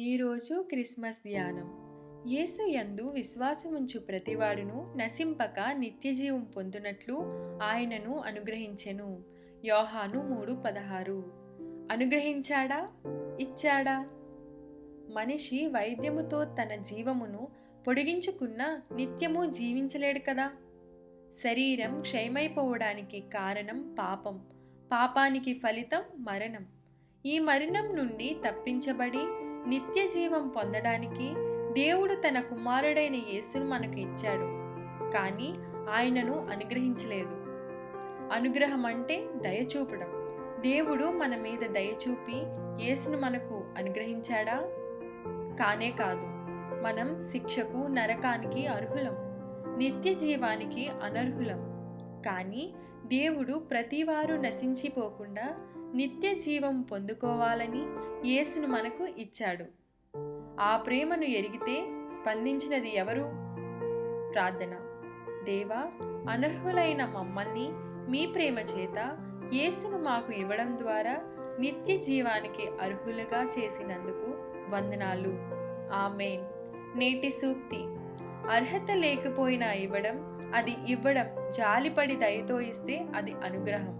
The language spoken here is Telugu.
ఈరోజు క్రిస్మస్ ధ్యానం. యేసు యందు విశ్వాసముంచు ప్రతివాడును నశింపక నిత్యజీవం పొందునట్లు ఆయనను అనుగ్రహించెను. యోహాను మూడు పదహారు. అనుగ్రహించాడా? ఇచ్చాడా? మనిషి వైద్యముతో తన జీవమును పొడిగించుకున్నా నిత్యము జీవించలేడు కదా? శరీరం క్షయమైపోవడానికి కారణం పాపం. పాపానికి ఫలితం మరణం. ఈ మరణం నుండి తప్పించబడి నిత్య జీవం పొందడానికి దేవుడు తన కుమారుడైన యేసును మనకు ఇచ్చాడు. కానీ ఆయనను అనుగ్రహించలేదు. అనుగ్రహం అంటే దయచూపడం దేవుడు మన మీద దయచూపి యేసును మనకు అనుగ్రహించాడా? కానే కాదు. మనం శిక్షకు నరకానికి అర్హులం. నిత్య జీవానికి అనర్హులం. కానీ దేవుడు ప్రతివారు నశించిపోకుండా నిత్య జీవం పొందుకోవాలని యేసును మనకు ఇచ్చాడు. ఆ ప్రేమను ఎరిగితే స్పందించినది ఎవరు? ప్రార్థన. దేవా అనర్హులైన మమ్మల్ని మీ ప్రేమ చేత యేసును మాకు ఇవ్వడం ద్వారా నిత్య జీవానికి అర్హులుగా చేసినందుకు వందనాలు. ఆమెన్. నేటి సూక్తి. అర్హత లేకపోయినా ఇవ్వడం అది ఇవ్వడం జాలిపడి దయతో ఇస్తే అది అనుగ్రహం.